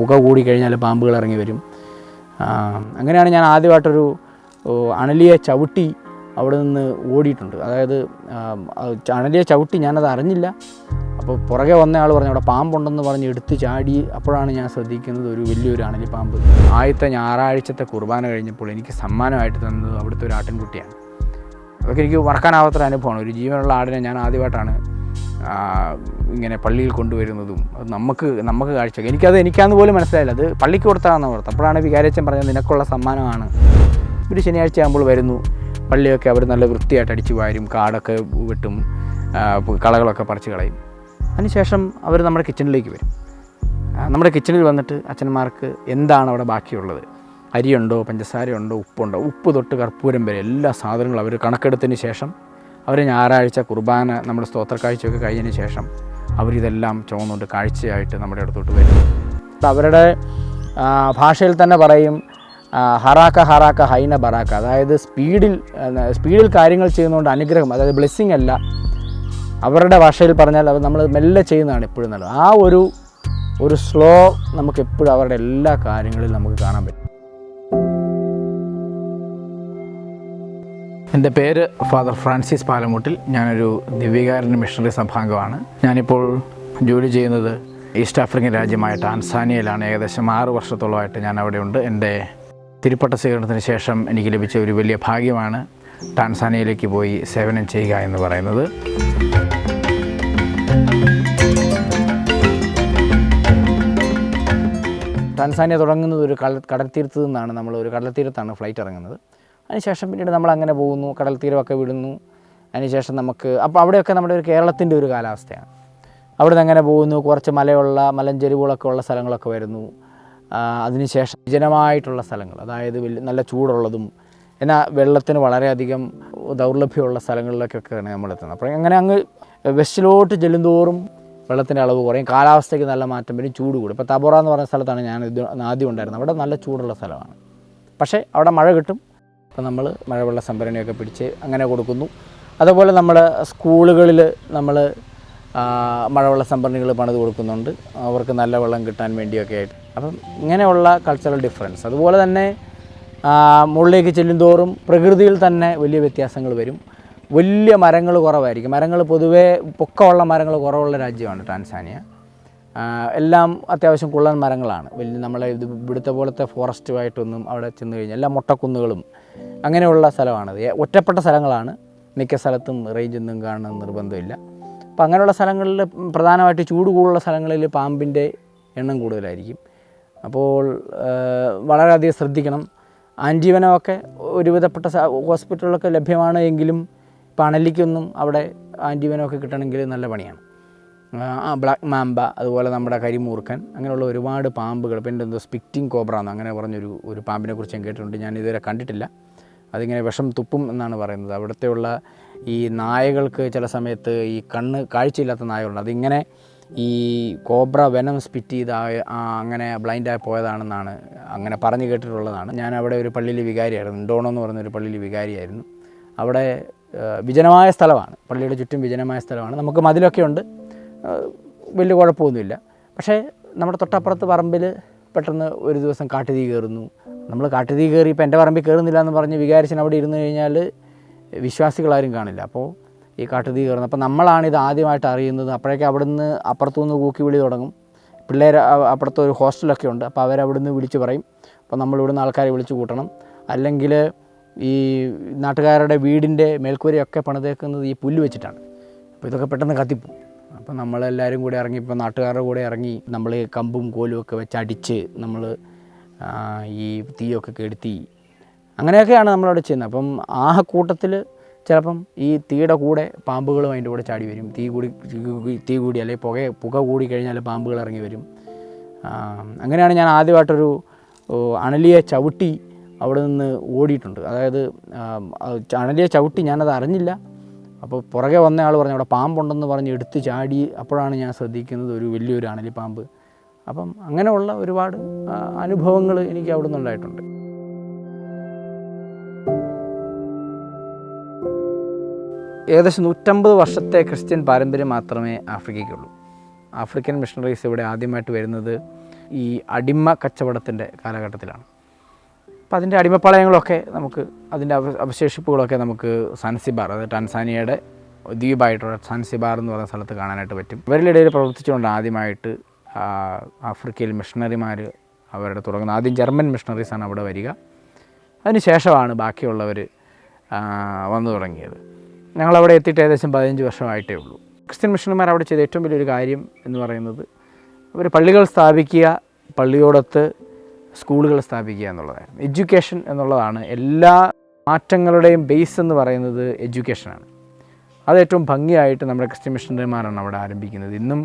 പുക കൂടി കഴിഞ്ഞാൽ പാമ്പുകൾ ഇറങ്ങി വരും. അങ്ങനെയാണ് ഞാൻ ആദ്യമായിട്ടൊരു അണലിയെ ചവിട്ടി അവിടെ നിന്ന് ഓടിയിട്ടുണ്ട്. അതായത് അണലിയെ ചവിട്ടി ഞാനത് അറിഞ്ഞില്ല. അപ്പോൾ പുറകെ വന്ന ആൾ പറഞ്ഞു അവിടെ പാമ്പുണ്ടെന്ന് പറഞ്ഞ് എടുത്ത് ചാടി. അപ്പോഴാണ് ഞാൻ ശ്രദ്ധിക്കുന്നത് ഒരു വലിയൊരു അണലി പാമ്പ്. ആദ്യത്തെ ഞായറാഴ്ചത്തെ കുർബാന കഴിഞ്ഞപ്പോൾ എനിക്ക് സമ്മാനമായിട്ട് തന്നത് അവിടുത്തെ ഒരു ആട്ടിൻകുട്ടിയാണ്. അതൊക്കെ എനിക്ക് മറക്കാനാവാത്തൊരു അനുഭവമാണ്. ഒരു ജീവനുള്ള ആടിനെ ഞാൻ ആദ്യമായിട്ടാണ് ഇങ്ങനെ പള്ളിയിൽ കൊണ്ടുവരുന്നതും അത് നമുക്ക് നമുക്ക് കാഴ്ച. എനിക്കത് എനിക്കാന്ന് പോലും മനസ്സിലായില്ല. അത് പള്ളിക്ക് കൊടുത്താണെന്ന് ഓർത്ത് അപ്പോഴാണ് വികാരച്ചൻ പറഞ്ഞത് നിനക്കുള്ള സമ്മാനമാണ്. ഒരു ശനിയാഴ്ച ആകുമ്പോൾ വരുന്നു. പള്ളിയൊക്കെ അവർ നല്ല വൃത്തിയായിട്ട് അടിച്ചു വാരും കാടൊക്കെ വെട്ടും കളകളൊക്കെ പറിച്ച് കളയും. അതിനുശേഷം അവർ നമ്മുടെ കിച്ചണിലേക്ക് വരും. നമ്മുടെ കിച്ചണിൽ വന്നിട്ട് അച്ഛന്മാർക്ക് എന്താണ് അവിടെ ബാക്കിയുള്ളത്? അരിയുണ്ടോ പഞ്ചസാരയുണ്ടോ ഉപ്പുണ്ടോ? ഉപ്പ് തൊട്ട് കർപ്പൂരം വരെ എല്ലാ സാധനങ്ങളും അവർ കണക്കെടുത്തതിന് ശേഷം അവർ ഞായറാഴ്ച കുർബാന നമ്മുടെ സ്തോത്ര കാഴ്ചയൊക്കെ കഴിഞ്ഞതിന് ശേഷം അവരിതെല്ലാം ചുവന്നുകൊണ്ട് കാഴ്ചയായിട്ട് നമ്മുടെ അടുത്തോട്ട് വരും. അവരുടെ ഭാഷയിൽ തന്നെ പറയും ഹറാക്ക ഹറാക്ക ഹൈന ബറാക്ക. അതായത് സ്പീഡിൽ സ്പീഡിൽ കാര്യങ്ങൾ ചെയ്യുന്നതുകൊണ്ട് അനുഗ്രഹം അതായത് ബ്ലെസ്സിങ് അല്ല. അവരുടെ ഭാഷയിൽ പറഞ്ഞാൽ അത് നമ്മൾ മെല്ലെ ചെയ്യുന്നതാണ് എപ്പോഴും നല്ലത്. ആ ഒരു ഒരു സ്ലോ നമുക്ക് എപ്പോഴും അവരുടെ എല്ലാ കാര്യങ്ങളിലും നമുക്ക് കാണാൻ പറ്റും. എന്റെ പേര് ഫാദർ ഫ്രാൻസിസ് പാലമുട്ടിൽ. ഞാനൊരു ദിവ്യകാരൻ മിഷണറി സഭാംഗമാണ്. ഞാനിപ്പോൾ ജോലി ചെയ്യുന്നത് ഈസ്റ്റ് ആഫ്രിക്കൻ രാജ്യമായ ടാൻസാനിയയിലാണ് ഏകദേശം ആറ് വർഷത്തോളമായിട്ട് ഞാൻ അവിടെ ഉണ്ട് എന്റെ തിരുപ്പട്ട സ്വീകരണത്തിന് ശേഷം എനിക്ക് ലഭിച്ച ഒരു വലിയ ഭാഗ്യമാണ് ടാൻസാനിയയിലേക്ക് പോയി സേവനം ചെയ്യുക എന്ന് പറയുന്നത്. ടാൻസാനിയ തുടങ്ങുന്നത് ഒരു കടൽ കടൽത്തീരത്ത് നിന്നാണ്. നമ്മൾ ഒരു കടൽത്തീരത്താണ് ഫ്ലൈറ്റ് ഇറങ്ങുന്നത്. അതിനുശേഷം പിന്നീട് നമ്മൾ അങ്ങനെ പോകുന്നു കടൽ തീരമൊക്കെ വിടുന്നു. അതിനുശേഷം നമുക്ക് അപ്പോൾ അവിടെയൊക്കെ നമ്മുടെ ഒരു കേരളത്തിന്റെ ഒരു കാലാവസ്ഥയാണ്. അവിടെ നിന്ന് അങ്ങനെ പോകുന്നു കുറച്ച് മലയുള്ള മലഞ്ചെരിവുകളൊക്കെ ഉള്ള സ്ഥലങ്ങളൊക്കെ വരുന്നു. അതിനുശേഷം വിജനമായിട്ടുള്ള സ്ഥലങ്ങൾ അതായത് വലിയ നല്ല ചൂടുള്ളതും എന്നാൽ വെള്ളത്തിന് വളരെയധികം ദൗർലഭ്യമുള്ള സ്ഥലങ്ങളിലേക്കൊക്കെയാണ് നമ്മൾ എത്തുന്നത് അപ്പോൾ അങ്ങനെ അങ്ങ് വെസ്റ്റിലോട്ട് ചെല്ലുന്തോറും വെള്ളത്തിന്റെ അളവ് കുറയും കാലാവസ്ഥയ്ക്ക് നല്ല മാറ്റം വരും ചൂട് കൂടും. ഇപ്പോൾ തബോറ എന്ന് പറഞ്ഞ സ്ഥലത്താണ് ഞാൻ ഇത് ആദ്യം ഉണ്ടായിരുന്നത്. അവിടെ നല്ല ചൂടുള്ള സ്ഥലമാണ്. പക്ഷേ അവിടെ മഴ കിട്ടും അപ്പോൾ നമ്മൾ മഴവെള്ള സംഭരണിയൊക്കെ പിടിച്ച് അങ്ങനെ കൊടുക്കുന്നു. അതുപോലെ നമ്മൾ സ്കൂളുകളിൽ നമ്മൾ മഴവെള്ള സംഭരണികൾ പണിത് കൊടുക്കുന്നുണ്ട്. അവർക്ക് നല്ല വെള്ളം കിട്ടാൻ വേണ്ടിയൊക്കെ ആയിട്ട്. അപ്പം ഇങ്ങനെയുള്ള കൾച്ചറൽ ഡിഫറൻസ് അതുപോലെ തന്നെ മുകളിലേക്ക് ചെല്ലുന്തോറും പ്രകൃതിയിൽ തന്നെ വലിയ വ്യത്യാസങ്ങൾ വരും. വലിയ മരങ്ങൾ കുറവായിരിക്കും. മരങ്ങൾ പൊതുവേ പൊക്കമുള്ള മരങ്ങൾ കുറവുള്ള രാജ്യമാണ് ടാൻസാനിയ. എല്ലാം അത്യാവശ്യം കുള്ളൻ മരങ്ങളാണ്. വലിയ നമ്മളെ ഇത് ഇവിടുത്തെ പോലത്തെ ഫോറസ്റ്റുമായിട്ടൊന്നും അവിടെ ചെന്ന് കഴിഞ്ഞാൽ എല്ലാ മുട്ടക്കുന്നുകളും അങ്ങനെയുള്ള സ്ഥലമാണത്. ഒറ്റപ്പെട്ട സ്ഥലങ്ങളാണ്. മിക്ക സ്ഥലത്തും റേഞ്ചൊന്നും കാണുന്ന നിർബന്ധമില്ല. അപ്പോൾ അങ്ങനെയുള്ള സ്ഥലങ്ങളിൽ പ്രധാനമായിട്ട് ചൂട് കൂടുതലുള്ള സ്ഥലങ്ങളിൽ പാമ്പിന്റെ എണ്ണം കൂടുതലായിരിക്കും. അപ്പോൾ വളരെയധികം ശ്രദ്ധിക്കണം. ആൻജീവനമൊക്കെ ഒരുവിധപ്പെട്ട ഹോസ്പിറ്റലുകളൊക്കെ ലഭ്യമാണ് എങ്കിലും പണലിക്കൊന്നും അവിടെ ആന്റീവനമൊക്കെ കിട്ടണമെങ്കിൽ നല്ല പണിയാണ്. ബ്ലാക്ക് മാമ്പ അതുപോലെ നമ്മുടെ കരിമൂർക്കൻ അങ്ങനെയുള്ള ഒരുപാട് പാമ്പുകൾ. ഇപ്പം എന്റെ എന്തോ സ്പിക്റ്റിംഗ് കോബ്ര എന്ന് അങ്ങനെ പറഞ്ഞൊരു ഒരു പാമ്പിനെ കുറിച്ച് ഞാൻ കേട്ടിട്ടുണ്ട്. ഞാൻ ഇതുവരെ കണ്ടിട്ടില്ല. അതിങ്ങനെ വിഷം തുപ്പും എന്നാണ് പറയുന്നത്. അവിടുത്തെയുള്ള ഈ നായകൾക്ക് ചില സമയത്ത് ഈ കണ്ണ് കാഴ്ചയില്ലാത്ത നായകളുണ്ട്. അതിങ്ങനെ ഈ കോബ്ര വെനം സ്പിറ്റ് ചെയ്ത് ആ- ആ അങ്ങനെ ബ്ലൈൻഡായി പോയതാണെന്നാണ് അങ്ങനെ പറഞ്ഞു കേട്ടിട്ടുള്ളതാണ്. ഞാൻ അവിടെ ഒരു പള്ളിയിൽ വികാരിയായിരുന്നു. ഡോണോ എന്ന് ഒരു പള്ളിയിൽ വികാരിയായിരുന്നു. അവിടെ വിജനമായ സ്ഥലമാണ്. പള്ളിയുടെ ചുറ്റും വിജനമായ സ്ഥലമാണ്. നമുക്ക് മതിലൊക്കെ ഉണ്ട്. വലിയ കുഴപ്പമൊന്നുമില്ല. പക്ഷേ നമ്മുടെ തൊട്ടപ്പുറത്ത് പറമ്പിൽ പെട്ടെന്ന് ഒരു ദിവസം കാട്ടുതീ കയറുന്നു. നമ്മൾ കാട്ടുതീ കയറി ഇപ്പം എന്റെ പറമ്പിൽ കയറുന്നില്ല എന്ന് പറഞ്ഞ് വികാരിച്ചൻ അവിടെ ഇരുന്ന് കഴിഞ്ഞാൽ വിശ്വാസികളാരും കാണില്ല. അപ്പോൾ ഈ കാട്ടുതീ കയറുന്നത് അപ്പോൾ നമ്മളാണ് ഇത് ആദ്യമായിട്ട് അറിയുന്നത്. അപ്പോഴേക്കും അവിടുന്ന് അപ്പുറത്തുനിന്ന് കൂക്കി വിളി തുടങ്ങും. പിള്ളേർ അപ്പുറത്ത് ഒരു ഹോസ്റ്റലൊക്കെ ഉണ്ട്. അപ്പോൾ അവരവിടുന്ന് വിളിച്ച് പറയും. അപ്പോൾ നമ്മൾ ഇവിടുന്ന് ആൾക്കാരെ വിളിച്ച് കൂട്ടണം. അല്ലെങ്കിൽ ഈ നാട്ടുകാരുടെ വീടിന്റെ മേൽക്കൂരയൊക്കെ പണിതേക്കുന്നത് ഈ പുല്ല് വെച്ചിട്ടാണ്. അപ്പോൾ ഇതൊക്കെ പെട്ടെന്ന് കത്തിപ്പോവും. അപ്പോൾ നമ്മളെല്ലാവരും കൂടെ ഇറങ്ങി ഇപ്പോൾ നാട്ടുകാരുടെ കൂടെ ഇറങ്ങി നമ്മൾ കമ്പും കോലും ഒക്കെ വെച്ച് അടിച്ച് നമ്മൾ ഈ തീയൊക്കെ കെടുത്തി. അങ്ങനെയൊക്കെയാണ് നമ്മളവിടെ ചെയ്യുന്നത്. അപ്പം ആ കൂട്ടത്തിൽ ചിലപ്പം ഈ തീയുടെ കൂടെ പാമ്പുകളും അതിന്റെ കൂടെ ചാടി വരും. തീ കൂടി തീ കൂടി അല്ലെങ്കിൽ പുക പുക കൂടി കഴിഞ്ഞാൽ പാമ്പുകൾ ഇറങ്ങി വരും. അങ്ങനെയാണ് ഞാൻ ആദ്യമായിട്ടൊരു അണലിയെ ചവിട്ടി അവിടെ നിന്ന് ഓടിയിട്ടുണ്ട്. അതായത് അണലിയെ ചവിട്ടി ഞാനത് അറിഞ്ഞില്ല. അപ്പോൾ പുറകെ വന്ന ആൾ പറഞ്ഞു അവിടെ പാമ്പുണ്ടെന്ന് പറഞ്ഞ് എടുത്ത് ചാടി അപ്പോഴാണ് ഞാൻ ശ്രദ്ധിക്കുന്നത് ഒരു വലിയൊരു അണലി പാമ്പ്. അപ്പം അങ്ങനെയുള്ള ഒരുപാട് അനുഭവങ്ങൾ എനിക്ക് അവിടെ നിന്നുണ്ടായിട്ടുണ്ട് ഏകദേശം നൂറ്റമ്പത് വർഷത്തെ ക്രിസ്ത്യൻ പാരമ്പര്യം മാത്രമേ ആഫ്രിക്കയ്ക്കുള്ളൂ. ആഫ്രിക്കൻ മിഷണറീസ് ഇവിടെ ആദ്യമായിട്ട് വരുന്നത് ഈ അടിമ കച്ചവടത്തിന്റെ കാലഘട്ടത്തിലാണ്. അപ്പം അതിന്റെ അടിമപ്പാളയങ്ങളൊക്കെ നമുക്ക് അതിന്റെ അവ അവശേഷിപ്പുകളൊക്കെ നമുക്ക് സാൻസിബാർ അതായത് ടാൻസാനിയയുടെ ദ്വീപായിട്ടുള്ള സാൻസിബാർ എന്ന് പറയുന്ന സ്ഥലത്ത് കാണാനായിട്ട് പറ്റും. ഇവരുടെ ഇടയിൽ പ്രവർത്തിച്ചുകൊണ്ട് ആദ്യമായിട്ട് ആഫ്രിക്കയിൽ മിഷണറിമാർ അവരുടെ തുടങ്ങുന്ന ആദ്യം ജർമ്മൻ മിഷണറീസാണ് അവിടെ വരിക. അതിനുശേഷമാണ് ബാക്കിയുള്ളവർ വന്നു തുടങ്ങിയത്. ഞങ്ങളവിടെ എത്തിയിട്ട് ഏകദേശം പതിനഞ്ച് വർഷമായിട്ടേ ഉള്ളൂ. ക്രിസ്ത്യൻ മിഷണർമാർ അവിടെ ചെയ്ത ഏറ്റവും വലിയൊരു കാര്യം എന്ന് പറയുന്നത് അവർ പള്ളികൾ സ്ഥാപിക്കുക പള്ളിയോടൊത്ത് സ്കൂളുകൾ സ്ഥാപിക്കുക എന്നുള്ളതായിരുന്നു. എഡ്യൂക്കേഷൻ എന്നുള്ളതാണ് എല്ലാ മാറ്റങ്ങളുടെയും ബേസ് എന്ന് പറയുന്നത് എഡ്യൂക്കേഷനാണ് അത് ഏറ്റവും ഭംഗിയായിട്ട് നമ്മുടെ ക്രിസ്ത്യൻ മിഷണറിമാരാണ് അവിടെ ആരംഭിക്കുന്നത്. ഇന്നും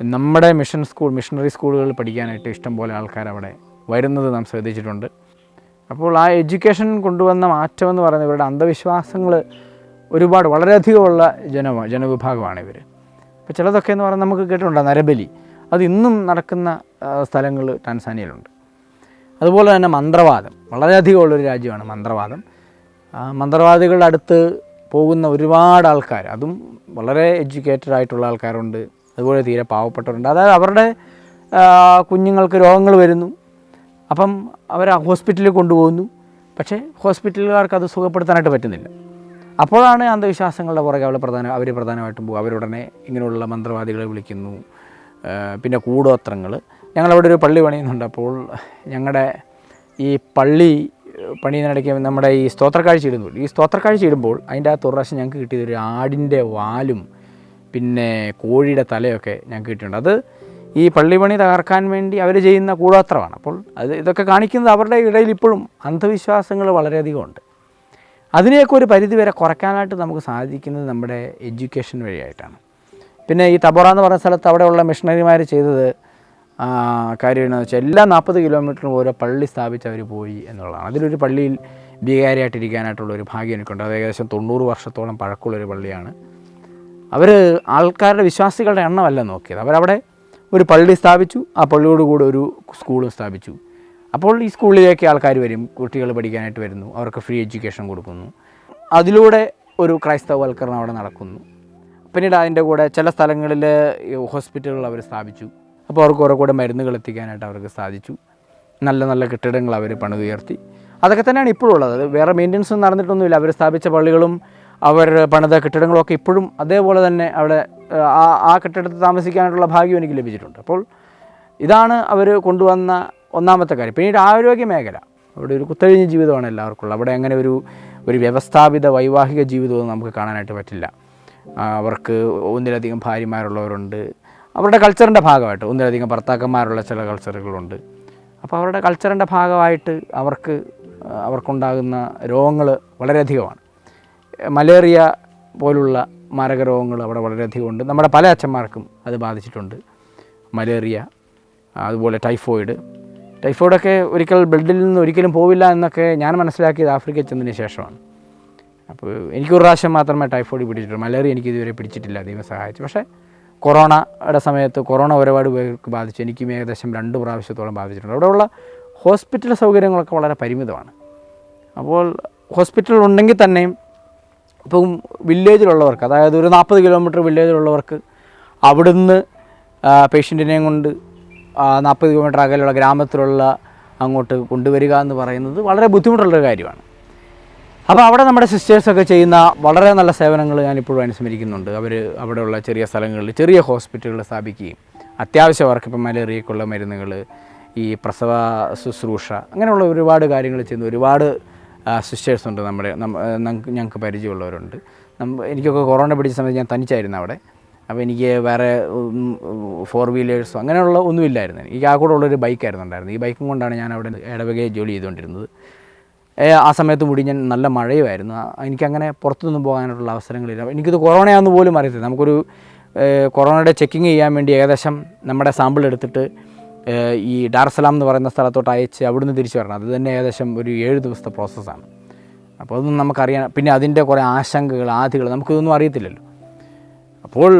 നമ്മുടെ മിഷൻ സ്കൂൾ മിഷണറി സ്കൂളുകളിൽ പഠിക്കാനായിട്ട് ഇഷ്ടം പോലെ ആൾക്കാർ അവിടെ വരുന്നത് നാം ശ്രദ്ധിച്ചിട്ടുണ്ട്. അപ്പോൾ ആ എഡ്യൂക്കേഷൻ കൊണ്ടുവന്ന മാറ്റം എന്ന് പറയുന്നത് ഇവരുടെ അന്ധവിശ്വാസങ്ങൾ ഒരുപാട് വളരെയധികമുള്ള ജന ജനവിഭാഗമാണ് ഇവർ അപ്പോൾ ചിലതൊക്കെ എന്ന് പറഞ്ഞാൽ നമുക്ക് കേട്ടിട്ടുണ്ട്? നരബലി. അത് ഇന്നും നടക്കുന്ന സ്ഥലങ്ങൾ ടാൻസാനിയയിലുണ്ട് അതുപോലെ തന്നെ മന്ത്രവാദം. വളരെയധികം ഉള്ളൊരു രാജ്യമാണ് മന്ത്രവാദം. മന്ത്രവാദികളുടെ അടുത്ത് പോകുന്ന ഒരുപാട് ആൾക്കാർ അതും വളരെ എഡ്യൂക്കേറ്റഡ് ആയിട്ടുള്ള ആൾക്കാരുണ്ട്. അതുപോലെ തീരെ പാവപ്പെട്ടവരുണ്ട്. അതായത് അവരുടെ കുഞ്ഞുങ്ങൾക്ക് രോഗങ്ങൾ വരുന്നു. അപ്പം അവർ ഹോസ്പിറ്റലിൽ കൊണ്ടുപോകുന്നു. പക്ഷേ ഹോസ്പിറ്റലുകാർക്ക് അത് സുഖപ്പെടുത്താനായിട്ട് പറ്റുന്നില്ല. അപ്പോഴാണ് അന്ധവിശ്വാസങ്ങളുടെ പുറകെ അവർ പ്രധാന അവർ പ്രധാനമായിട്ടും പോകും. അവരുടനെ ഇങ്ങനെയുള്ള മന്ത്രവാദികളെ വിളിക്കുന്നു. പിന്നെ കൂടോത്രങ്ങൾ ഞങ്ങളവിടെ ഒരു പള്ളി പണിയുന്നുണ്ട്. അപ്പോൾ ഞങ്ങളുടെ ഈ പള്ളി പണിയുന്നിടയ്ക്ക് നമ്മുടെ ഈ സ്തോത്രക്കാഴ്ച ഇടുന്നു ഈ സ്തോത്രക്കാഴ്ച ഇടുമ്പോൾ അതിന്റെ അകത്ത് ഒരു ഞങ്ങൾക്ക് കിട്ടിയത് ഒരു ആടിന്റെ വാലും പിന്നെ കോഴിയുടെ തലയൊക്കെ ഞങ്ങൾക്ക് കിട്ടിയിട്ടുണ്ട്. അത് ഈ പള്ളിപണി തകർക്കാൻ വേണ്ടി അവർ ചെയ്യുന്ന കൂടോത്രമാണ്. അപ്പോൾ അത് ഇതൊക്കെ കാണിക്കുന്നത് അവരുടെ ഇടയിൽ ഇപ്പോഴും അന്ധവിശ്വാസങ്ങൾ വളരെയധികം ഉണ്ട്. അതിനെയൊക്കെ ഒരു പരിധിവരെ കുറയ്ക്കാനായിട്ട് നമുക്ക് സാധിക്കുന്നത് നമ്മുടെ എഡ്യൂക്കേഷൻ വഴിയായിട്ടാണ്. പിന്നെ ഈ തബോറ എന്ന് പറഞ്ഞ സ്ഥലത്ത് അവിടെയുള്ള മിഷണറിമാർ ചെയ്തത് ആ, കാര്യം എന്താണെന്ന് വെച്ചാൽ എല്ലാ നാൽപ്പത് കിലോമീറ്ററിനും ഓരോ പള്ളി സ്ഥാപിച്ച് അവർ പോയി എന്നുള്ളതാണ്. അതിലൊരു പള്ളിയിൽ ഭീകാരിയായിട്ടിരിക്കാനായിട്ടുള്ള ഒരു ഭാഗ്യം എനിക്കുണ്ട്. അത് ഏകദേശം തൊണ്ണൂറ് വർഷത്തോളം പഴക്കമുള്ളൊരു പള്ളിയാണ്. അവർ ആൾക്കാരുടെ വിശ്വാസികളുടെ എണ്ണമല്ല നോക്കിയത്. അവരവിടെ ഒരു പള്ളി സ്ഥാപിച്ചു ആ പള്ളിയോട് കൂടെ ഒരു സ്കൂളും സ്ഥാപിച്ചു. അപ്പോൾ ഈ സ്കൂളിലേക്ക് ആൾക്കാർ വരും കുട്ടികൾ പഠിക്കാനായിട്ട് വരുന്നു അവർക്ക് ഫ്രീ എഡ്യൂക്കേഷൻ കൊടുക്കുന്നു. അതിലൂടെ ഒരു ക്രൈസ്തവവൽക്കരണം അവിടെ നടക്കുന്നു. പിന്നീട് അതിന്റെ കൂടെ ചില സ്ഥലങ്ങളിൽ ഹോസ്പിറ്റലുകൾ അവർ സ്ഥാപിച്ചു. അപ്പോൾ അവർക്ക് ഓരോ കൂടെ മരുന്നുകൾ എത്തിക്കാനായിട്ട് അവർക്ക് സാധിച്ചു. നല്ല നല്ല കെട്ടിടങ്ങൾ അവർ പണിതുയർത്തി. അതൊക്കെ തന്നെയാണ് ഇപ്പോഴും ഉള്ളത്. അത് വേറെ മെയിന്റനൻസ് ഒന്നും നടന്നിട്ടൊന്നുമില്ല. അവർ സ്ഥാപിച്ച പള്ളികളും അവർ പണിത കെട്ടിടങ്ങളൊക്കെ ഇപ്പോഴും അതേപോലെ തന്നെ അവിടെ ആ ആ കെട്ടിടത്തിൽ താമസിക്കാനായിട്ടുള്ള ഭാഗ്യം എനിക്ക് ലഭിച്ചിട്ടുണ്ട്. അപ്പോൾ ഇതാണ് അവർ കൊണ്ടുവന്ന ഒന്നാമത്തെ കാര്യം. പിന്നീട് ആരോഗ്യ മേഖല. അവിടെ ഒരു കുത്തഴിഞ്ഞ ജീവിതമാണ് എല്ലാവർക്കും ഉള്ളത് അവിടെ അങ്ങനെ ഒരു ഒരു വ്യവസ്ഥാപിത വൈവാഹിക ജീവിതമൊന്നും നമുക്ക് കാണാനായിട്ട് പറ്റില്ല. അവർക്ക് ഒന്നിലധികം ഭാര്യമാരുള്ളവരുണ്ട്. അവരുടെ കൾച്ചറിന്റെ ഭാഗമായിട്ട്. ഒന്നിലധികം ഭർത്താക്കന്മാരുള്ള ചില കൾച്ചറുകളുണ്ട് അപ്പോൾ അവരുടെ കൾച്ചറിന്റെ ഭാഗമായിട്ട് അവർക്ക് അവർക്കുണ്ടാകുന്ന രോഗങ്ങൾ വളരെയധികമാണ്. മലേറിയ പോലുള്ള മാരക രോഗങ്ങൾ അവിടെ വളരെയധികം ഉണ്ട് നമ്മുടെ പല അച്ഛന്മാർക്കും അത് ബാധിച്ചിട്ടുണ്ട്. മലേറിയ അതുപോലെ ടൈഫോയിഡ്. ടൈഫോയിഡൊക്കെ ഒരിക്കൽ ബ്ലഡിൽ നിന്ന് ഒരിക്കലും പോവില്ല എന്നൊക്കെ ഞാൻ മനസ്സിലാക്കിയത് ആഫ്രിക്കയിൽ ചെന്നതിന് ശേഷമാണ്. അപ്പോൾ എനിക്കൊരു പ്രാവശ്യം മാത്രമേ ടൈഫോയിഡ് പിടിച്ചിട്ടുള്ളൂ. മലേറിയ എനിക്ക് ഇതുവരെ പിടിച്ചിട്ടില്ല. ദൈവം സഹായിച്ചു. പക്ഷേ കൊറോണയുടെ സമയത്ത് കൊറോണ ഒരുപാട് പേർക്ക് ബാധിച്ചു. എനിക്കും ഏകദേശം രണ്ട് പ്രാവശ്യത്തോളം ബാധിച്ചിട്ടുണ്ട്. അവിടെയുള്ള ഹോസ്പിറ്റൽ സൗകര്യങ്ങളൊക്കെ വളരെ പരിമിതമാണ്. അപ്പോൾ ഹോസ്പിറ്റൽ ഉണ്ടെങ്കിൽ തന്നെയും ഇപ്പം വില്ലേജിലുള്ളവർക്ക് അതായത് ഒരു നാൽപ്പത് കിലോമീറ്റർ വില്ലേജിലുള്ളവർക്ക് അവിടുന്ന് പേഷ്യന്റിനെയും കൊണ്ട് നാൽപ്പത് കിലോമീറ്റർ അകലെയുള്ള ഗ്രാമത്തിലുള്ള അങ്ങോട്ട് കൊണ്ടുവരിക എന്ന് പറയുന്നത് വളരെ ബുദ്ധിമുട്ടുള്ളൊരു കാര്യമാണ്. അപ്പോൾ അവിടെ നമ്മുടെ സിസ്റ്റേഴ്സൊക്കെ ചെയ്യുന്ന വളരെ നല്ല സേവനങ്ങൾ ഞാനിപ്പോഴും അനുസ്മരിക്കുന്നുണ്ട്. അവർ അവിടെയുള്ള ചെറിയ സ്ഥലങ്ങളിൽ ചെറിയ ഹോസ്പിറ്റലുകൾ സ്ഥാപിക്കുകയും അത്യാവശ്യം അവർക്ക് ഇപ്പം മലേറിയക്കുള്ള മരുന്നുകൾ ഈ പ്രസവ ശുശ്രൂഷ അങ്ങനെയുള്ള ഒരുപാട് കാര്യങ്ങൾ ചെയ്യുന്ന ഒരുപാട് സിസ്റ്റേഴ്സ് ഉണ്ട് നമ്മുടെ ഞങ്ങൾക്ക് പരിചയമുള്ളവരുണ്ട്. എനിക്കൊക്കെ കൊറോണ പിടിച്ച സമയത്ത് ഞാൻ തനിച്ചായിരുന്നു അവിടെ. അപ്പോൾ എനിക്ക് വേറെ ഫോർ വീലേഴ്സോ അങ്ങനെയുള്ള ഒന്നുമില്ലായിരുന്നു. എനിക്ക് ആ കൂടെ ഉള്ളൊരു ബൈക്കായിരുന്നു ഉണ്ടായിരുന്നത്. ഈ ബൈക്കും കൊണ്ടാണ് ഞാൻ അവിടെ ഇടവകയെ ജോലി ചെയ്തുകൊണ്ടിരുന്നത്. ആ സമയത്ത് കൂടി ഞാൻ നല്ല മഴയുമായിരുന്നു. എനിക്കങ്ങനെ പുറത്തുനിന്നും പോകാനുള്ള അവസരങ്ങളില്ല. എനിക്കിത് കൊറോണയാന്ന് പോലും അറിയത്തില്ല. നമുക്കൊരു കൊറോണയുടെ ചെക്കിങ് ചെയ്യാൻ വേണ്ടി ഏകദേശം നമ്മുടെ സാമ്പിൾ എടുത്തിട്ട് ഈ ഡാർസലാം എന്ന് പറയുന്ന സ്ഥലത്തോട്ട് അയച്ച് അവിടുന്ന് തിരിച്ചു വരണം. അത് തന്നെ ഏകദേശം ഒരു ഏഴ് ദിവസത്തെ പ്രോസസ്സാണ്. അപ്പോൾ അതൊന്നും നമുക്കറിയാൻ പിന്നെ അതിന്റെ കുറേ ആശങ്കകൾ ആധികൾ നമുക്കിതൊന്നും അറിയത്തില്ലല്ലോ. അപ്പോൾ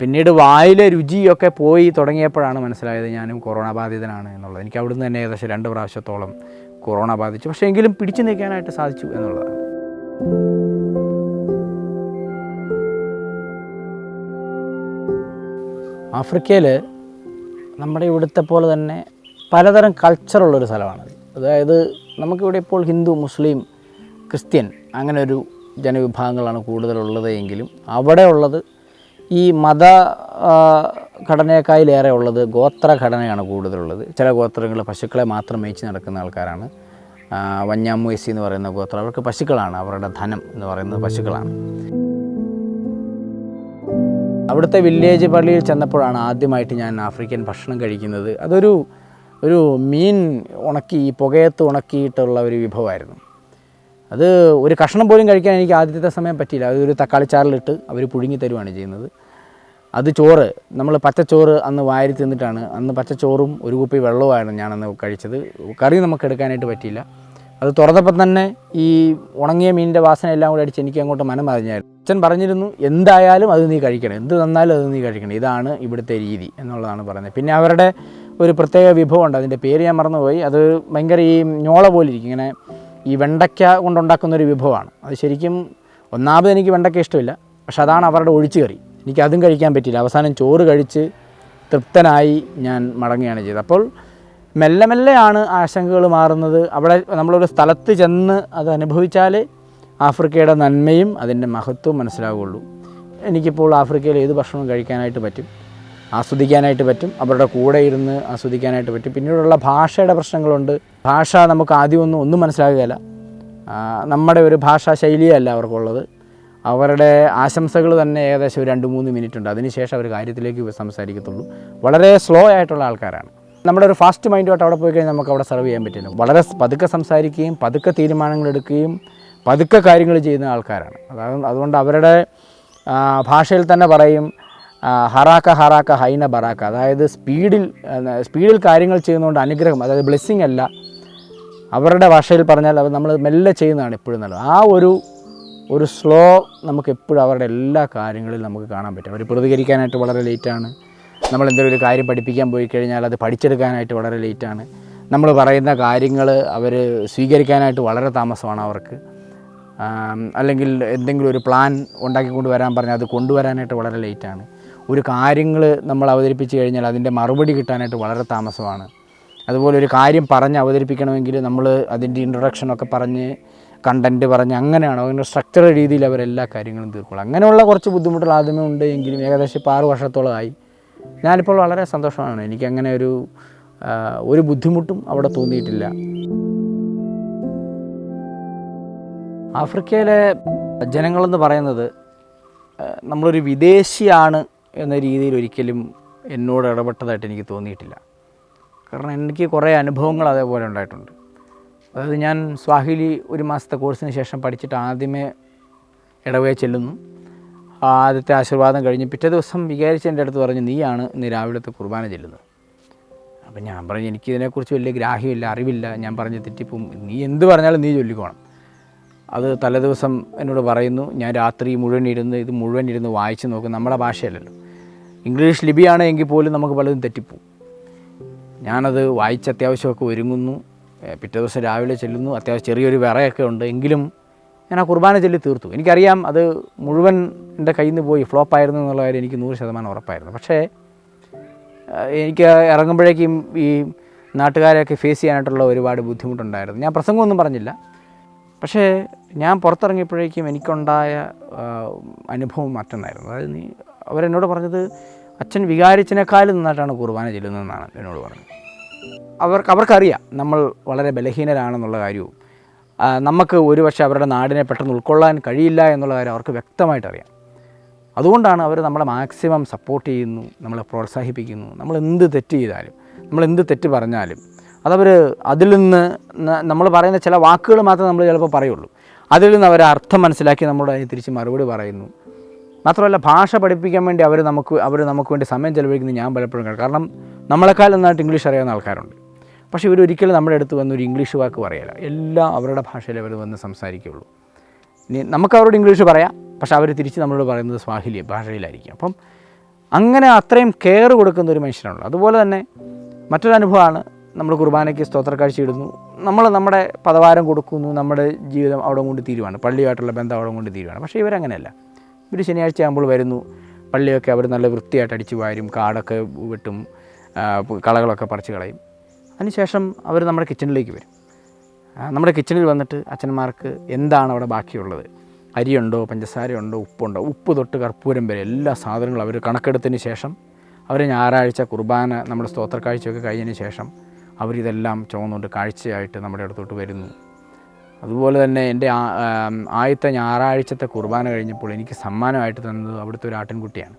പിന്നീട് വായിലെ രുചിയൊക്കെ പോയി തുടങ്ങിയപ്പോഴാണ് മനസ്സിലായത് ഞാനും കൊറോണ ബാധിതനാണ് എന്നുള്ളത്. എനിക്ക് അവിടുന്ന് തന്നെ ഏകദേശം രണ്ട് പ്രാവശ്യത്തോളം കൊറോണ ബാധിച്ചു. പക്ഷേ എങ്കിലും പിടിച്ചു നിൽക്കാനായിട്ട് സാധിച്ചു എന്നുള്ളതാണ്. ആഫ്രിക്കയിൽ നമ്മുടെ ഇവിടുത്തെ പോലെ തന്നെ പലതരം കൾച്ചറുള്ളൊരു സ്ഥലമാണ് അതായത് നമുക്കിവിടെ ഇപ്പോൾ ഹിന്ദു മുസ്ലിം ക്രിസ്ത്യൻ അങ്ങനെ ഒരു ജനവിഭാഗങ്ങളാണ് കൂടുതലുള്ളത് എങ്കിലും അവിടെ ഉള്ളത് ഈ മത ആ, ഘടനയെക്കാളിലേറെ ഉള്ളത് ഗോത്ര ഘടനയാണ് കൂടുതലുള്ളത്. ചില ഗോത്രങ്ങൾ പശുക്കളെ മാത്രം മേയിച്ച് നടക്കുന്ന ആൾക്കാരാണ്. ആ, വഞ്ഞാമൂയസി എന്ന് പറയുന്ന ഗോത്രം. അവർക്ക് പശുക്കളാണ്. അവരുടെ ധനം എന്ന് പറയുന്നത് പശുക്കളാണ്. അവിടുത്തെ വില്ലേജ് പള്ളിയിൽ ചെന്നപ്പോഴാണ് ആദ്യമായിട്ട് ഞാൻ ആഫ്രിക്കൻ ഭക്ഷണം കഴിക്കുന്നത്. അതൊരു ഒരു മീൻ ഉണക്കി പുകയത്ത് ഉണക്കിയിട്ടുള്ള ഒരു വിഭവമായിരുന്നു. അത് ഒരു കഷ്ണം പോലും കഴിക്കാൻ എനിക്ക് ആദ്യത്തെ സമയം പറ്റിയില്ല. അതൊരു തക്കാളിച്ചാറിലിട്ട് അവർ പുഴുങ്ങി തരുവാണ് ചെയ്യുന്നത്. അത് ചോറ് നമ്മൾ പച്ചച്ചോറ് അന്ന് വാരി തിന്നിട്ടാണ്. അന്ന് പച്ചച്ചോറും ഒരു കുപ്പി വെള്ളവുമാണ് ഞാനന്ന് കഴിച്ചത്. കറി നമുക്ക് എടുക്കാനായിട്ട് പറ്റിയില്ല. അത് തുറന്നപ്പോൾ തന്നെ ഈ ഉണങ്ങിയ മീനിന്റെ വാസന എല്ലാം കൂടി അടിച്ച് എനിക്ക് അങ്ങോട്ട് മനം അറിഞ്ഞായിരുന്നു അച്ഛൻ പറഞ്ഞിരുന്നു എന്തായാലും അത് നീ കഴിക്കണം. എന്ത് തന്നാലും അത് നീ കഴിക്കണം. ഇതാണ് ഇവിടുത്തെ രീതി എന്നുള്ളതാണ് പറയുന്നത് പിന്നെ അവരുടെ ഒരു പ്രത്യേക വിഭവമുണ്ട്. അതിന്റെ പേര് ഞാൻ മറന്നുപോയി. അത് ഭയങ്കര ഈ ഞോള പോലെ ഇരിക്കും. ഇങ്ങനെ ഈ വെണ്ടയ്ക്ക കൊണ്ടുണ്ടാക്കുന്ന ഒരു വിഭവമാണ്. അത് ശരിക്കും ഒന്നാമത് എനിക്ക് വെണ്ടയ്ക്ക ഇഷ്ടമില്ല. പക്ഷെ അതാണ് അവരുടെ ഒഴിച്ചു കറി എനിക്ക് അതും കഴിക്കാൻ പറ്റിയില്ല. അവസാനം ചോറ് കഴിച്ച് തൃപ്തനായി ഞാൻ മടങ്ങുകയാണ് ചെയ്തത്. അപ്പോൾ മെല്ലെ മെല്ലെയാണ് ആശങ്കകൾ മാറുന്നത്. അവിടെ നമ്മളൊരു സ്ഥലത്ത് ചെന്ന് അത് അനുഭവിച്ചാൽ ആഫ്രിക്കയുടെ നന്മയും അതിന്റെ മഹത്വവും മനസ്സിലാവുകയുള്ളൂ. എനിക്കിപ്പോൾ ആഫ്രിക്കയിൽ ഏത് ഭക്ഷണവും കഴിക്കാനായിട്ട് പറ്റും. ആസ്വദിക്കാനായിട്ട് പറ്റും. അവരുടെ കൂടെ ഇരുന്ന് ആസ്വദിക്കാനായിട്ട് പറ്റും. പിന്നീടുള്ള ഭാഷയുടെ പ്രശ്നങ്ങളുണ്ട്. ഭാഷ നമുക്ക് ആദ്യമൊന്നും ഒന്നും മനസ്സിലാകുകയില്ല. നമ്മുടെ ഒരു ഭാഷാ ശൈലിയല്ല അവർക്കുള്ളത്. അവരുടെ ആശംസകൾ തന്നെ ഏകദേശം ഒരു രണ്ട് മൂന്ന് മിനിറ്റ് ഉണ്ട്. അതിനുശേഷം അവർ കാര്യത്തിലേക്ക് സംസാരിക്കത്തുള്ളൂ. വളരെ സ്ലോ ആയിട്ടുള്ള ആൾക്കാരാണ്. നമ്മുടെ ഒരു ഫാസ്റ്റ് മൈൻഡുമായിട്ട് അവിടെ പോയി കഴിഞ്ഞാൽ നമുക്ക് അവിടെ സെർവ് ചെയ്യാൻ പറ്റില്ല. വളരെ പതുക്കെ സംസാരിക്കുകയും പതുക്കെ തീരുമാനങ്ങൾ എടുക്കുകയും പതുക്കെ കാര്യങ്ങൾ ചെയ്യുന്ന ആൾക്കാരാണ്. അതായത് അതുകൊണ്ട് അവരുടെ ഭാഷയിൽ തന്നെ പറയും ഹറാക്ക ഹറാക്ക ഹൈന ബറാക്ക. അതായത് സ്പീഡിൽ സ്പീഡിൽ കാര്യങ്ങൾ ചെയ്യുന്നതുകൊണ്ട് അനുഗ്രഹം അതായത് ബ്ലെസ്സിങ് അല്ല. അവരുടെ ഭാഷയിൽ പറഞ്ഞാൽ അവർ നമ്മൾ മെല്ലെ ചെയ്യുന്നതാണ് എപ്പോഴും നല്ലത്. ആ ഒരു ഒരു സ്ലോ നമുക്ക് എപ്പോഴും അവരുടെ എല്ലാ കാര്യങ്ങളിലും നമുക്ക് കാണാൻ പറ്റും. അവർ പ്രതികരിക്കാനായിട്ട് വളരെ ലേറ്റാണ് നമ്മൾ എന്തെങ്കിലും ഒരു കാര്യം പഠിപ്പിക്കാൻ പോയി കഴിഞ്ഞാൽ അത് പഠിച്ചെടുക്കാനായിട്ട് വളരെ ലേറ്റാണ് നമ്മൾ പറയുന്ന കാര്യങ്ങൾ അവർ സ്വീകരിക്കാനായിട്ട് വളരെ താമസമാണ് അവർക്ക്. അല്ലെങ്കിൽ എന്തെങ്കിലും ഒരു പ്ലാൻ ഉണ്ടാക്കിക്കൊണ്ട് വരാൻ പറഞ്ഞാൽ അത് കൊണ്ടുവരാനായിട്ട് വളരെ ലേറ്റാണ് ഒരു കാര്യങ്ങൾ നമ്മൾ അവതരിപ്പിച്ച് കഴിഞ്ഞാൽ അതിന്റെ മറുപടി കിട്ടാനായിട്ട് വളരെ താമസമാണ്. അതുപോലെ ഒരു കാര്യം പറഞ്ഞ് അവതരിപ്പിക്കണമെങ്കിൽ നമ്മൾ അതിന്റെ ഇൻട്രൊഡക്ഷനൊക്കെ പറഞ്ഞ് കണ്ടന്റ് പറഞ്ഞ് അങ്ങനെയാണ്? അതിന്റെ സ്ട്രക്ചർ രീതിയിൽ അവരെല്ലാ കാര്യങ്ങളും തീർക്കുള്ളൂ. അങ്ങനെയുള്ള കുറച്ച് ബുദ്ധിമുട്ടുകൾ ആദ്യമേ ഉണ്ട് എങ്കിലും ഏകദേശം ഇപ്പോൾ ആറ് വർഷത്തോളമായി. ഞാനിപ്പോൾ വളരെ സന്തോഷമാണ്. എനിക്കങ്ങനെ ഒരു ഒരു ബുദ്ധിമുട്ടും അവിടെ തോന്നിയിട്ടില്ല. ആഫ്രിക്കയിലെ ജനങ്ങളെന്ന് പറയുന്നത് നമ്മളൊരു വിദേശിയാണ് എന്ന രീതിയിൽ ഒരിക്കലും എന്നോട് ഇടപെട്ടതായിട്ട് എനിക്ക് തോന്നിയിട്ടില്ല. കാരണം എനിക്ക് കുറേ അനുഭവങ്ങൾ അതേപോലെ ഉണ്ടായിട്ടുണ്ട്. അതായത് ഞാൻ സ്വാഹിലി ഒരു മാസത്തെ കോഴ്സിന് ശേഷം പഠിച്ചിട്ട് ആദ്യമേ ഇടവേ ചെല്ലുന്നു. ആദ്യത്തെ ആശീർവാദം കഴിഞ്ഞ് പിറ്റേ ദിവസം വികാരിച്ച് എന്റെ അടുത്ത് പറഞ്ഞു നീയാണ് ഇന്ന് രാവിലത്തെ കുർബാന ചെല്ലുന്നത്. അപ്പം ഞാൻ പറഞ്ഞു എനിക്കിതിനെക്കുറിച്ച് വലിയ ഗ്രാഹ്യമില്ല അറിവില്ല. ഞാൻ പറഞ്ഞ് തെറ്റിപ്പും നീ എന്ത് പറഞ്ഞാലും നീ ചൊല്ലിക്കോണം. അത് തലേദിവസം എന്നോട് പറയുന്നു ഞാൻ രാത്രി മുഴുവൻ ഇരുന്ന് ഇത് മുഴുവൻ ഇരുന്ന് വായിച്ച് നോക്കും. നമ്മുടെ ഭാഷയല്ലല്ലോ. ഇംഗ്ലീഷ് ലിപിയാണ് എങ്കിൽ പോലും നമുക്ക് പലതും തെറ്റിപ്പോവും. ഞാനത് വായിച്ച് അത്യാവശ്യമൊക്കെ ഒരുങ്ങുന്നു. പിറ്റേ ദിവസം രാവിലെ ചെല്ലുന്നു. അത്യാവശ്യം ചെറിയൊരു വിറയൊക്കെ ഉണ്ട്. എങ്കിലും ഞാൻ ആ കുർബാന ചൊല്ലി തീർത്തു. എനിക്കറിയാം അത് മുഴുവൻ എന്റെ കയ്യിൽ നിന്ന് പോയി ഫ്ലോപ്പായിരുന്നു എന്നുള്ള കാര്യം എനിക്ക് നൂറ് ശതമാനം ഉറപ്പായിരുന്നു. പക്ഷേ എനിക്ക് ഇറങ്ങുമ്പോഴേക്കും ഈ നാട്ടുകാരെയൊക്കെ ഫേസ് ചെയ്യാനായിട്ടുള്ള ഒരുപാട് ബുദ്ധിമുട്ടുണ്ടായിരുന്നു. ഞാൻ പ്രസംഗമൊന്നും പറഞ്ഞില്ല. പക്ഷേ ഞാൻ പുറത്തിറങ്ങിയപ്പോഴേക്കും എനിക്കുണ്ടായ അനുഭവം മറ്റൊന്നായിരുന്നു. അതായത് നീ അവരെന്നോട് പറഞ്ഞത് അച്ഛൻ വികാരിച്ചതിനേക്കാളും നന്നായിട്ടാണ് കുർബാന ചെല്ലുന്നതെന്നാണ് എന്നോട് പറഞ്ഞത്. അവർക്ക് അവർക്കറിയാം നമ്മൾ വളരെ ബലഹീനരാണെന്നുള്ള കാര്യവും. നമുക്ക് ഒരുപക്ഷെ അവരുടെ നാടിനെ പെട്ടെന്ന് ഉൾക്കൊള്ളാൻ കഴിയില്ല എന്നുള്ള കാര്യം അവർക്ക് വ്യക്തമായിട്ട് അറിയാം അതുകൊണ്ടാണ് അവർ നമ്മളെ മാക്സിമം സപ്പോർട്ട് ചെയ്യുന്നു നമ്മളെ പ്രോത്സാഹിപ്പിക്കുന്നു. നമ്മൾ എന്ത് തെറ്റ് ചെയ്താലും നമ്മൾ എന്ത് തെറ്റ് പറഞ്ഞാലും അതവർ അതിൽ നിന്ന് നമ്മൾ പറയുന്ന ചില വാക്കുകൾ മാത്രമേ നമ്മൾ ചിലപ്പോൾ പറയുള്ളൂ. അതിൽ നിന്ന് അവർ അർത്ഥം മനസ്സിലാക്കി നമ്മളോട് അതിന് തിരിച്ച് മറുപടി പറയുന്നു. മാത്രമല്ല ഭാഷ പഠിപ്പിക്കാൻ വേണ്ടി അവർ നമുക്ക് അവർ നമുക്ക് വേണ്ടി സമയം ചെലവഴിക്കുന്നത് ഞാൻ പലപ്പോഴും കാണും കാരണം നമ്മളെക്കാൾ നന്നായിട്ട് ഇംഗ്ലീഷ് അറിയാവുന്ന ആൾക്കാരുണ്ട്. പക്ഷേ ഇവരൊരിക്കലും നമ്മുടെ അടുത്ത് വന്ന് ഒരു ഇംഗ്ലീഷ് വാക്ക് പറയില്ല എല്ലാം അവരുടെ ഭാഷയിൽ അവർ വന്ന് സംസാരിക്കുകയുള്ളൂ. ഇനി നമുക്ക് അവരോട് ഇംഗ്ലീഷ് പറയാം. പക്ഷേ അവർ തിരിച്ച് നമ്മളോട് പറയുന്നത് സ്വാഹിലി ഭാഷയിലായിരിക്കും. അപ്പം അങ്ങനെ അത്രയും കെയർ കൊടുക്കുന്ന ഒരു മനുഷ്യനാണല്ലോ. അതുപോലെ തന്നെ മറ്റൊരു അനുഭവമാണ്. നമ്മൾ കുർബാനയ്ക്ക് സ്തോത്രക്കാഴ്ച ഇടുന്നു. നമ്മൾ നമ്മുടെ പദവാരം കൊടുക്കുന്നു. നമ്മുടെ ജീവിതം അവിടെ കൊണ്ട് തീരുവാണ്. പള്ളിയുമായിട്ടുള്ള ബന്ധം അവിടെ കൊണ്ട് തീരുവാണ്. പക്ഷേ ഇവരങ്ങനെയല്ല. ഇവർ ശനിയാഴ്ച ആകുമ്പോൾ വരുന്നു. പള്ളിയൊക്കെ അവർ നല്ല വൃത്തിയായിട്ട് അടിച്ചു വാരും കാടൊക്കെ വെട്ടും കളകളൊക്കെ പറിച്ചു കളയും. അതിനുശേഷം അവർ നമ്മുടെ കിച്ചണിലേക്ക് വരും. നമ്മുടെ കിച്ചണിൽ വന്നിട്ട് അച്ഛന്മാർക്ക് എന്താണ് അവിടെ ബാക്കിയുള്ളത്? അരിയുണ്ടോ പഞ്ചസാരയുണ്ടോ ഉപ്പുണ്ടോ? ഉപ്പ് തൊട്ട് കർപ്പൂരം വരെ എല്ലാ സാധനങ്ങളും അവർ കണക്കെടുത്തതിന് ശേഷം അവർ ഞായറാഴ്ച കുർബാന നമ്മുടെ സ്തോത്ര കാഴ്ചയൊക്കെ കഴിഞ്ഞതിന് ശേഷം അവരിതെല്ലാം ചുവന്നുകൊണ്ട് കാഴ്ചയായിട്ട് നമ്മുടെ അടുത്തോട്ട് വരുന്നു. അതുപോലെ തന്നെ എന്റെ ആദ്യത്തെ ഞായറാഴ്ചത്തെ കുർബാന കഴിഞ്ഞപ്പോൾ എനിക്ക് സമ്മാനമായിട്ട് തന്നത് അവിടുത്തെ ഒരു ആട്ടിൻകുട്ടിയാണ്.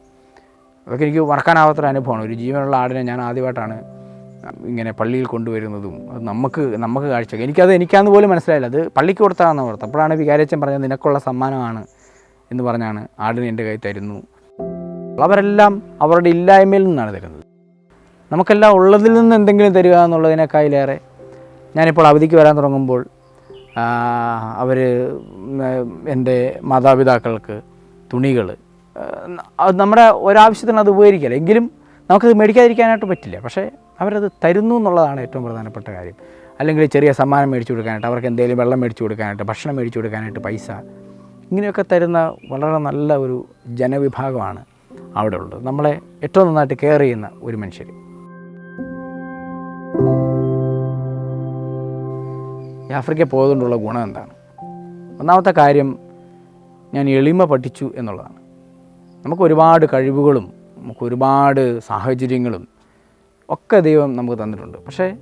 അതൊക്കെ എനിക്ക് മറക്കാനാവാത്തൊരു അനുഭവമാണ്. ഒരു ജീവനുള്ള ആടിനെ ഞാൻ ആദ്യമായിട്ടാണ് ഇങ്ങനെ പള്ളിയിൽ കൊണ്ടുവരുന്നതും അത് നമുക്ക് നമുക്ക് കാഴ്ച എനിക്കത് എനിക്കാന്ന് പോലും മനസ്സിലായില്ല. അത് പള്ളിക്ക് കൊടുത്താണെന്ന് ഓർത്ത്. അപ്പോഴാണ് വികാരച്ചൻ പറഞ്ഞത് നിനക്കുള്ള സമ്മാനമാണ് എന്ന് പറഞ്ഞാണ് ആടിനെ എന്റെ കൈ തരുന്നു. അവരെല്ലാം അവരുടെ ഇല്ലായ്മയിൽ നിന്നാണ് തരുന്നത്. നമുക്കെല്ലാം ഉള്ളതിൽ നിന്ന് എന്തെങ്കിലും തരിക എന്നുള്ളതിനേക്കാളിലേറെ ഞാനിപ്പോൾ അവധിക്ക് വരാൻ തുടങ്ങുമ്പോൾ അവർ എന്റെ മാതാപിതാക്കൾക്ക് തുണികൾ. നമ്മുടെ ഒരാവശ്യത്തിന് അത് ഉപകരിക്കില്ല. എങ്കിലും നമുക്കത് മേടിക്കാതിരിക്കാനായിട്ട് പറ്റില്ല. പക്ഷേ അവരത് തരുന്നു എന്നുള്ളതാണ് ഏറ്റവും പ്രധാനപ്പെട്ട കാര്യം. അല്ലെങ്കിൽ ചെറിയ സമ്മാനം മേടിച്ചു കൊടുക്കാനായിട്ട് അവർക്ക് എന്തെങ്കിലും വെള്ളം മേടിച്ചു കൊടുക്കാനായിട്ട് ഭക്ഷണം മേടിച്ചു കൊടുക്കാനായിട്ട് പൈസ. ഇങ്ങനെയൊക്കെ തരുന്ന വളരെ നല്ല ഒരു ജനവിഭാഗമാണ് അവിടെ ഉള്ളത്. നമ്മളെ ഏറ്റവും നന്നായിട്ട് കെയർ ചെയ്യുന്ന ഒരു മനുഷ്യർ ഈ ആഫ്രിക്ക പോയതുകൊണ്ടുള്ള ഗുണം എന്താണ്? ഒന്നാമത്തെ കാര്യം ഞാൻ എളിമ പഠിച്ചു എന്നുള്ളതാണ്. നമുക്ക് ഒരുപാട് കഴിവുകളും നമുക്ക് ഒരുപാട് സാഹചര്യങ്ങളും ഒക്കെ ദൈവം നമുക്ക് തന്നിട്ടുണ്ട്. പക്ഷേ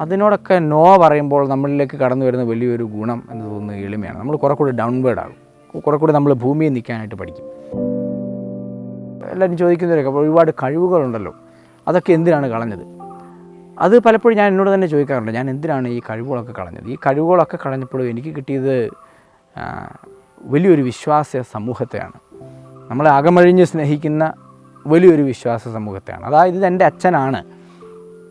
അതിനോടൊക്കെ നോ പറയുമ്പോൾ നമ്മളിലേക്ക് കടന്നു വരുന്ന വലിയൊരു ഗുണം എന്ന് തോന്നുന്നത് എളിമയാണ്. നമ്മൾ കുറെ കൂടി ഡൗൺവേർഡ് ആകും. കുറെ കൂടി നമ്മൾ ഭൂമിയിൽ നിൽക്കാനായിട്ട് പഠിക്കും. എല്ലാവരും ചോദിക്കുന്നവരൊക്കെ ഒരുപാട് കഴിവുകളുണ്ടല്ലോ. അതൊക്കെ എന്തിനാണ് കളഞ്ഞത്? അത് പലപ്പോഴും ഞാൻ എന്നോട് തന്നെ ചോദിക്കാറുണ്ട്. ഞാൻ എന്തിനാണ് ഈ കഴിവുകളൊക്കെ കളഞ്ഞത്? ഈ കഴിവുകളൊക്കെ കളഞ്ഞപ്പോഴും എനിക്ക് കിട്ടിയത് വലിയൊരു വിശ്വാസ സമൂഹത്തെയാണ്. നമ്മളെ അകമഴിഞ്ഞ് സ്നേഹിക്കുന്ന വലിയൊരു വിശ്വാസ സമൂഹത്തെയാണ്. അതായത് ഇത് എന്റെ അച്ഛനാണ്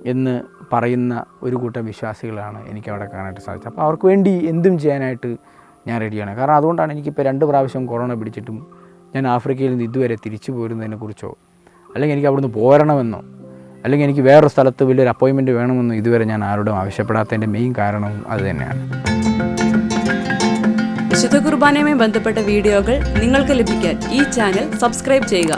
എന്ന് പറയുന്ന ഒരു കൂട്ടം വിശ്വാസികളാണ് എനിക്ക് അവിടെ കാണാനായിട്ട് സാധിച്ചത്. അപ്പോൾ അവർക്ക് വേണ്ടി എന്തും ചെയ്യാനായിട്ട് ഞാൻ റെഡിയാണ്. കാരണം അതുകൊണ്ടാണ് എനിക്കിപ്പോൾ രണ്ട് പ്രാവശ്യം കൊറോണ പിടിച്ചിട്ടും ഞാൻ ആഫ്രിക്കയിൽ നിന്ന് ഇതുവരെ തിരിച്ചു പോരുന്നതിനെക്കുറിച്ചോ അല്ലെങ്കിൽ എനിക്ക് അവിടുന്ന് പോരണമെന്നോ അല്ലെങ്കിൽ എനിക്ക് വേറൊരു സ്ഥലത്ത് വലിയൊരു അപ്പോയിൻമെന്റ് വേണമെന്നോ ഇതുവരെ ഞാൻ ആരോടും ആവശ്യപ്പെടാത്തതിന്റെ മെയിൻ കാരണവും അത് തന്നെയാണ്. വിശുദ്ധ കുർബാനയുമായി ബന്ധപ്പെട്ട വീഡിയോകൾ നിങ്ങൾക്ക് ലഭിക്കാൻ ഈ ചാനൽ സബ്സ്ക്രൈബ് ചെയ്യുക.